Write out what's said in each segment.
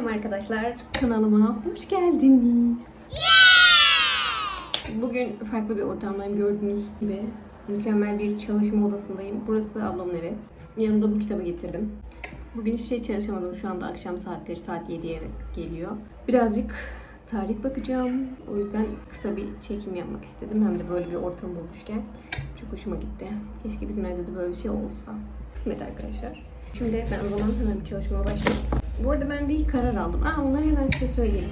Merhaba arkadaşlar, kanalıma hoş geldiniz. Bugün farklı bir ortamdayım gördüğünüz gibi. Mükemmel bir çalışma odasındayım. Burası ablamın evi. Yanımda bu kitabı getirdim. Bugün hiçbir şey çalışamadım. Şu anda akşam saatleri saat 7'ye geliyor. Birazcık tarih bakacağım. O yüzden kısa bir çekim yapmak istedim. Hem de böyle bir ortam bulmuşken. Çok hoşuma gitti. Keşke bizim evde de böyle bir şey olsa. Kısmet arkadaşlar. Şimdi ben o zaman hemen bir çalışmaya başlayayım. Bu arada ben bir karar aldım. Aa onları hemen size söyleyeyim.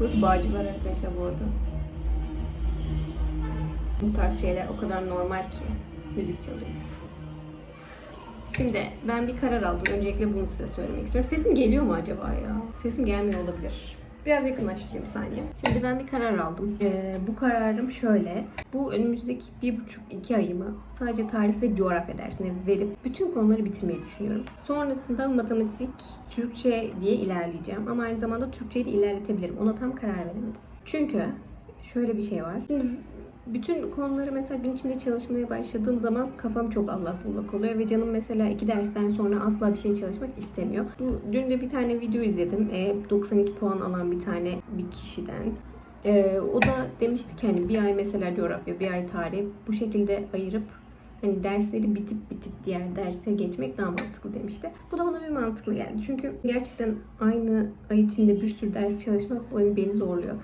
Burası Bağcılar arkadaşlar bu arada. Bu tarz şeyler o kadar normal ki. Müzik çalıyor. Şimdi ben bir karar aldım. Öncelikle bunu size söylemek istiyorum. Sesim geliyor mu acaba ya? Sesim gelmiyor olabilir. Biraz yakınlaştırayım saniye. Şimdi ben bir karar aldım. Ee, bu kararım şöyle. Bu önümüzdeki bir buçuk iki ayımı sadece tarih ve coğrafya dersine verip bütün konuları bitirmeyi düşünüyorum. Sonrasında matematik, Türkçe diye ilerleyeceğim. Ama aynı zamanda Türkçeyi de ilerletebilirim. Ona tam karar veremedim. Çünkü şöyle bir şey var. Şimdi bütün konuları mesela gün içinde çalışmaya başladığım zaman kafam çok allak bullak oluyor ve canım mesela iki dersten sonra asla bir şey çalışmak istemiyor. Bu dün de bir tane video izledim. E, 92 puan alan bir tane bir kişiden. E, o da demişti ki hani bir ay mesela coğrafya, bir ay tarih bu şekilde ayırıp hani dersleri bitip bitip diğer derse geçmek daha mantıklı demişti. Bu da bana bir mantıklı geldi. Çünkü gerçekten aynı ay içinde bir sürü ders çalışmak beni zorluyor.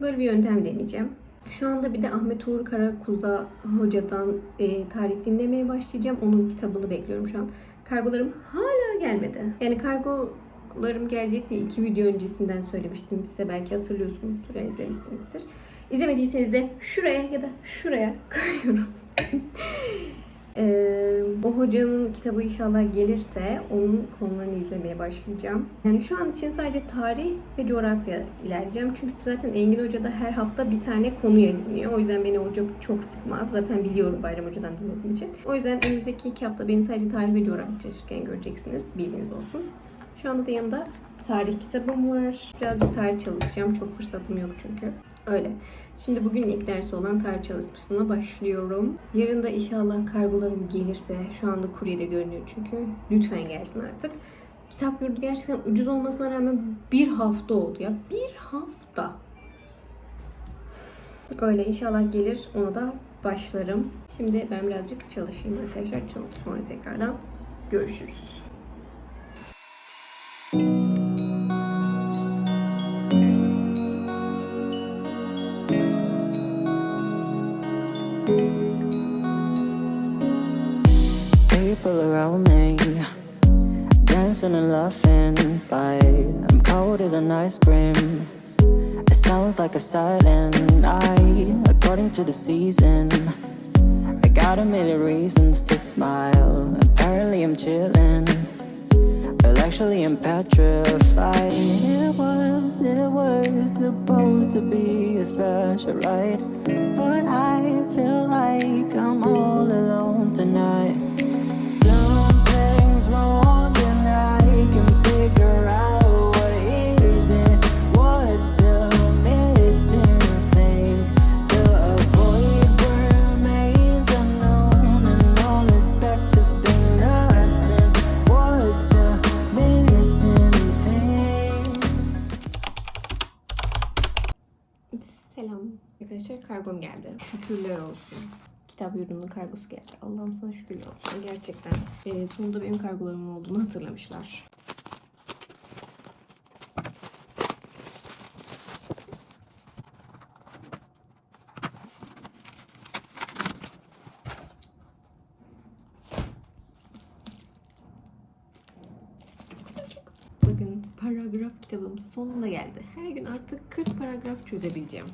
Böyle bir yöntem deneyeceğim. Şu anda bir de Ahmet Uğur Karakuza hocadan e, tarih dinlemeye başlayacağım. Onun kitabını bekliyorum şu an. Kargolarım hala gelmedi. Yani kargolarım gelecek diye iki video öncesinden söylemiştim size. Belki hatırlıyorsunuzdur ya izlemişsinizdir. İzlemediyseniz de şuraya ya da şuraya koyuyorum. Ee, o hocanın kitabı inşallah gelirse onun konularını izlemeye başlayacağım. Yani şu an için sadece tarih ve coğrafya ilerleyeceğim. Çünkü zaten Engin Hoca da her hafta bir tane konu yayınlıyor. O yüzden beni hoca çok sıkmaz. Zaten biliyorum Bayram Hoca'dan dinlediğim için. O yüzden önümüzdeki iki hafta beni sadece tarih ve coğrafya çalışırken göreceksiniz. Bilginiz olsun. Şu anda da yanımda tarih kitabım var. Birazcık tarih çalışacağım. Çok fırsatım yok çünkü. Öyle. Şimdi bugün ilk dersi olan tarih çalışmasına başlıyorum. Yarın da inşallah kargolarım gelirse, şu anda kuryede görünüyor çünkü. Lütfen gelsin artık. Kitap yurdu gerçekten ucuz olmasına rağmen bir hafta oldu ya. Bir hafta. Öyle inşallah gelir. Ona da başlarım. Şimdi ben birazcık çalışayım arkadaşlar. Sonra tekrardan görüşürüz. Dancing and laughing but i'm cold as an ice cream. It sounds like a silent night according to the season. I got a million reasons to smile. Apparently i'm chilling. Well actually i'm petrified. It was it was supposed to be a special ride but i feel like i'm all alone tonight kargosu geldi. Allah'ım sana şükürler olsun. Gerçekten e, sonunda benim kargolarımın olduğunu hatırlamışlar. Bakın paragraf kitabım sonuna geldi. Her gün artık 40 paragraf çözebileceğim.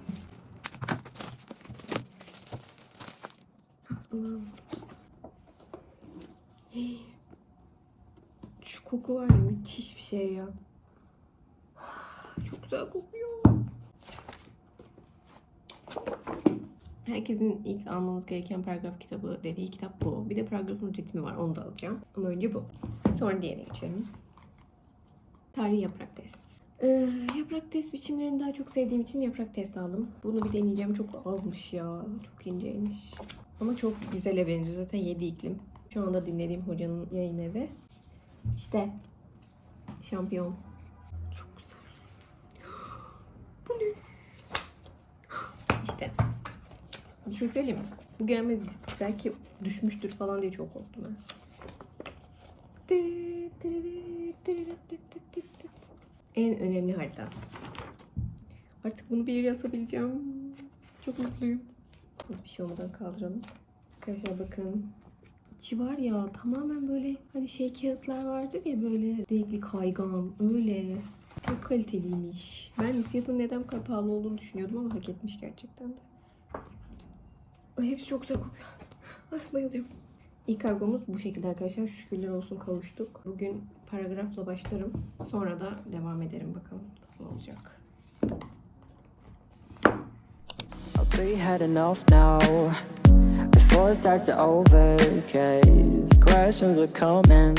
Allah'ım. Hey. Şu koku var ya müthiş bir şey ya. Çok güzel kokuyor. Herkesin ilk almanız gereken paragraf kitabı dediği kitap bu. Bir de paragrafın ritmi var onu da alacağım. Ama önce bu. Sonra diğerine geçelim. Tarih yaprak test. Ee, yaprak test biçimlerini daha çok sevdiğim için yaprak test aldım. Bunu bir deneyeceğim. Çok azmış ya. Çok inceymiş. Ama çok güzele benziyor. Zaten 7 iklim. Şu anda dinlediğim hocanın yayın evi. İşte Şampiyon. Çok güzel. Bu ne? İşte. Bir şey söyleyeyim mi? Bu gelme belki düşmüştür falan diye çok korktum ben. En önemli harita. Artık bunu bir yere asabileceğim. Çok mutluyum. Hadi bir şey olmadan kaldıralım. Arkadaşlar bakın. İçi var ya tamamen böyle hani şey kağıtlar vardır ya böyle renkli kaygan öyle. Çok kaliteliymiş. Ben fiyatın neden bu kadar pahalı olduğunu düşünüyordum ama hak etmiş gerçekten de. Ay hepsi çok güzel kokuyor. Ay bayılıyorum. İlk kargomuz bu şekilde arkadaşlar. Şükürler olsun kavuştuk. Bugün paragrafla başlarım. Sonra da devam ederim bakalım nasıl olacak. Be heading off now before I start to overcase. Questions are coming.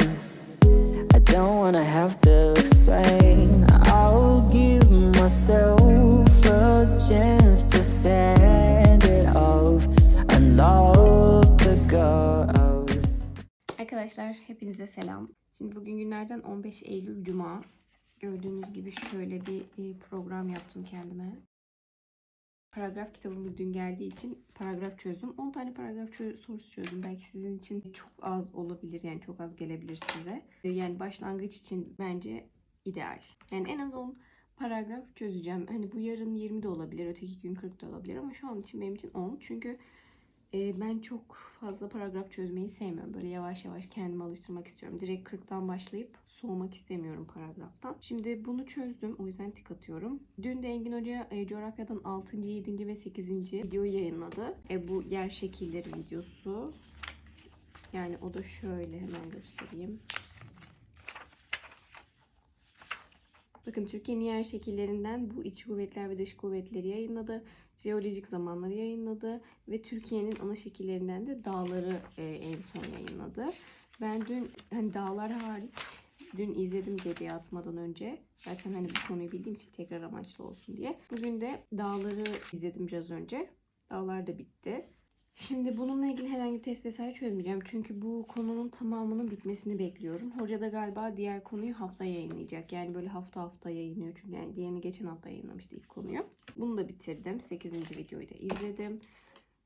I don't wanna have to explain. I'll give myself a chance to send it off and lock the ghost. Arkadaşlar hepinize selam. Şimdi bugün günlerden 15 Eylül Cuma. Gördüğünüz gibi şöyle bir e, program yaptım kendime. Paragraf kitabım dün geldiği için paragraf çözdüm. 10 tane paragraf çö- sorusu çözdüm. Belki sizin için çok az olabilir. Yani çok az gelebilir size. Yani başlangıç için bence ideal. Yani en az 10 paragraf çözeceğim. Hani bu yarın 20 de olabilir. Öteki gün 40 da olabilir. Ama şu an için benim için 10. Çünkü e, ben çok fazla paragraf çözmeyi sevmiyorum. Böyle yavaş yavaş kendimi alıştırmak istiyorum. Direkt 40'tan başlayıp soğumak istemiyorum paragraftan. Şimdi bunu çözdüm. O yüzden tik atıyorum. Dün de Engin Hoca e, coğrafyadan 6. 7. ve 8. videoyu yayınladı. E, bu yer şekilleri videosu. Yani o da şöyle hemen göstereyim. Bakın Türkiye'nin yer şekillerinden bu iç kuvvetler ve dış kuvvetleri yayınladı. Jeolojik zamanları yayınladı ve Türkiye'nin ana şekillerinden de dağları e, en son yayınladı. Ben dün hani dağlar hariç dün izledim geriye atmadan önce. Zaten hani bu konuyu bildiğim için tekrar amaçlı olsun diye. Bugün de dağları izledim biraz önce. Dağlar da bitti. Şimdi bununla ilgili herhangi bir test vesaire çözmeyeceğim. Çünkü bu konunun tamamının bitmesini bekliyorum. Hoca da galiba diğer konuyu hafta yayınlayacak. Yani böyle hafta hafta yayınlıyor. Çünkü yani diğerini geçen hafta yayınlamıştı ilk konuyu. Bunu da bitirdim. 8. videoyu da izledim.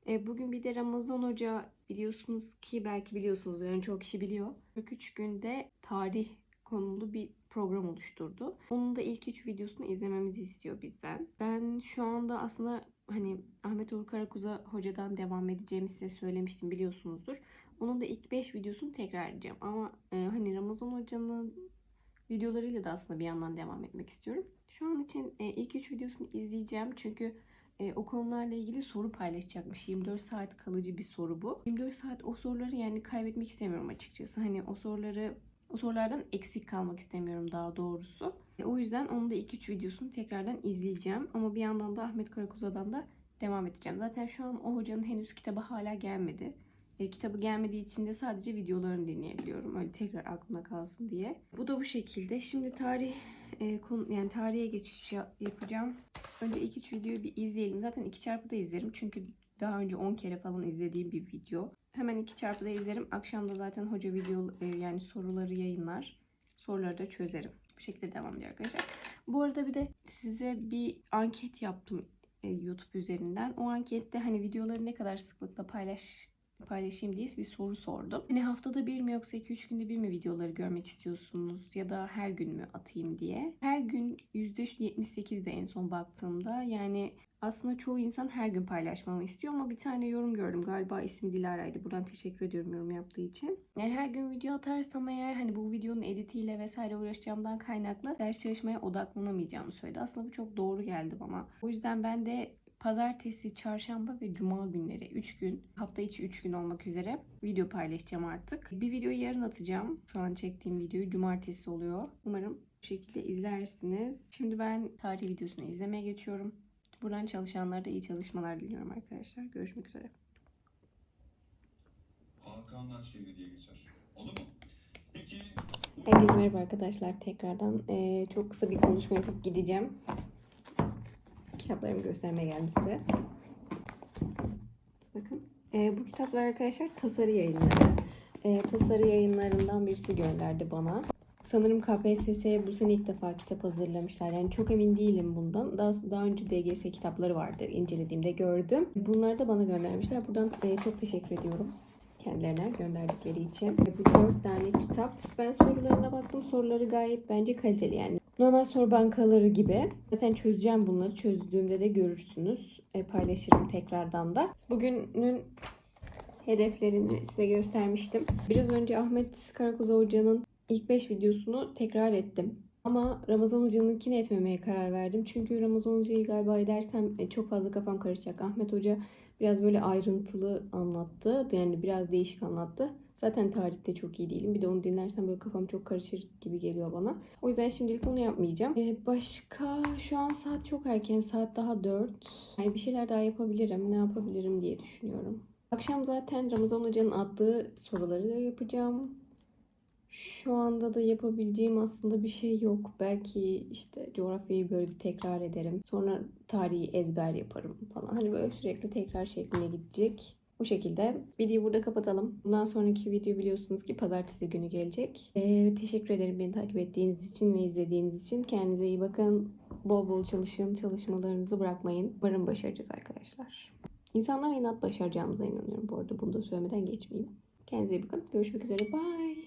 E, bugün bir de Ramazan Hoca biliyorsunuz ki belki biliyorsunuz yani çok kişi biliyor. 43 günde tarih konulu bir program oluşturdu. Onun da ilk üç videosunu izlememizi istiyor bizden. Ben şu anda aslında hani Ahmet Uğur Karakuz'a hocadan devam edeceğimi size söylemiştim biliyorsunuzdur. Onun da ilk 5 videosunu tekrar edeceğim. Ama e, hani Ramazan Hoca'nın videolarıyla da aslında bir yandan devam etmek istiyorum. Şu an için e, ilk 3 videosunu izleyeceğim. Çünkü e, o konularla ilgili soru paylaşacakmış. 24 saat kalıcı bir soru bu. 24 saat o soruları yani kaybetmek istemiyorum açıkçası. Hani o soruları o sorulardan eksik kalmak istemiyorum daha doğrusu. E, o yüzden onun da ilk 3 videosunu tekrardan izleyeceğim. Ama bir yandan da Ahmet Karakuza'dan da devam edeceğim. Zaten şu an o hocanın henüz kitabı hala gelmedi. E, kitabı gelmediği için de sadece videolarını dinleyebiliyorum. Öyle tekrar aklımda kalsın diye. Bu da bu şekilde. Şimdi tarih e, konu, yani tarihe geçiş ya- yapacağım. Önce ilk üç videoyu bir izleyelim. Zaten iki çarpı da izlerim. Çünkü daha önce 10 kere falan izlediğim bir video. Hemen iki çarpı da izlerim. Akşam da zaten hoca video e, yani soruları yayınlar. Soruları da çözerim. Bu şekilde devam ediyor arkadaşlar. Bu arada bir de size bir anket yaptım e, YouTube üzerinden. O ankette hani videoları ne kadar sıklıkla paylaş paylaşayım diye bir soru sordum. Hani haftada bir mi yoksa 2-3 günde bir mi videoları görmek istiyorsunuz ya da her gün mü atayım diye. Her gün %78'de en son baktığımda yani aslında çoğu insan her gün paylaşmamı istiyor ama bir tane yorum gördüm. Galiba ismi Dilara'ydı. Buradan teşekkür ediyorum yorum yaptığı için. Yani her gün video atarsam eğer hani bu videonun editiyle vesaire uğraşacağımdan kaynaklı ders çalışmaya odaklanamayacağımı söyledi. Aslında bu çok doğru geldi bana. O yüzden ben de pazartesi, çarşamba ve cuma günleri 3 gün, hafta içi 3 gün olmak üzere video paylaşacağım artık. Bir videoyu yarın atacağım. Şu an çektiğim videoyu cumartesi oluyor. Umarım bu şekilde izlersiniz. Şimdi ben tarih videosunu izlemeye geçiyorum. Buradan çalışanlara da iyi çalışmalar diliyorum arkadaşlar. Görüşmek üzere. Hakanlar şehri diye geçer. Oldu mu? Peki Herkese merhaba arkadaşlar tekrardan. Ee, çok kısa bir konuşma yapıp gideceğim. Kitaplarımı göstermeye geldim size. Bakın. Ee, bu kitaplar arkadaşlar tasarı yayınları. Ee, tasarı yayınlarından birisi gönderdi bana. Sanırım KPSS'ye bu sene ilk defa kitap hazırlamışlar. Yani çok emin değilim bundan. Daha, daha önce DGS kitapları vardı. incelediğimde gördüm. Bunları da bana göndermişler. Buradan e, çok teşekkür ediyorum kendilerine gönderdikleri için. Bu dört tane kitap. Ben sorularına baktım. Soruları gayet bence kaliteli yani. Normal soru bankaları gibi. Zaten çözeceğim bunları. Çözdüğümde de görürsünüz. E, paylaşırım tekrardan da. Bugünün hedeflerini size göstermiştim. Biraz önce Ahmet Karakoz Hoca'nın ilk 5 videosunu tekrar ettim. Ama Ramazan Hoca'nınkini etmemeye karar verdim. Çünkü Ramazan Hoca'yı galiba edersem e, çok fazla kafam karışacak. Ahmet Hoca biraz böyle ayrıntılı anlattı. Yani biraz değişik anlattı. Zaten tarihte çok iyi değilim. Bir de onu dinlersem böyle kafam çok karışır gibi geliyor bana. O yüzden şimdilik onu yapmayacağım. Ee, başka şu an saat çok erken. Saat daha 4. Yani bir şeyler daha yapabilirim. Ne yapabilirim diye düşünüyorum. Akşam zaten Ramazan Hoca'nın attığı soruları da yapacağım. Şu anda da yapabileceğim aslında bir şey yok. Belki işte coğrafyayı böyle bir tekrar ederim. Sonra tarihi ezber yaparım falan. Hani böyle sürekli tekrar şekline gidecek. Bu şekilde videoyu burada kapatalım. Bundan sonraki video biliyorsunuz ki pazartesi günü gelecek. Ee, teşekkür ederim beni takip ettiğiniz için ve izlediğiniz için. Kendinize iyi bakın. Bol bol çalışın. Çalışmalarınızı bırakmayın. Umarım başaracağız arkadaşlar. İnsanlar inat başaracağımıza inanıyorum bu arada. Bunu da söylemeden geçmeyeyim. Kendinize iyi bakın. Görüşmek üzere. Bye.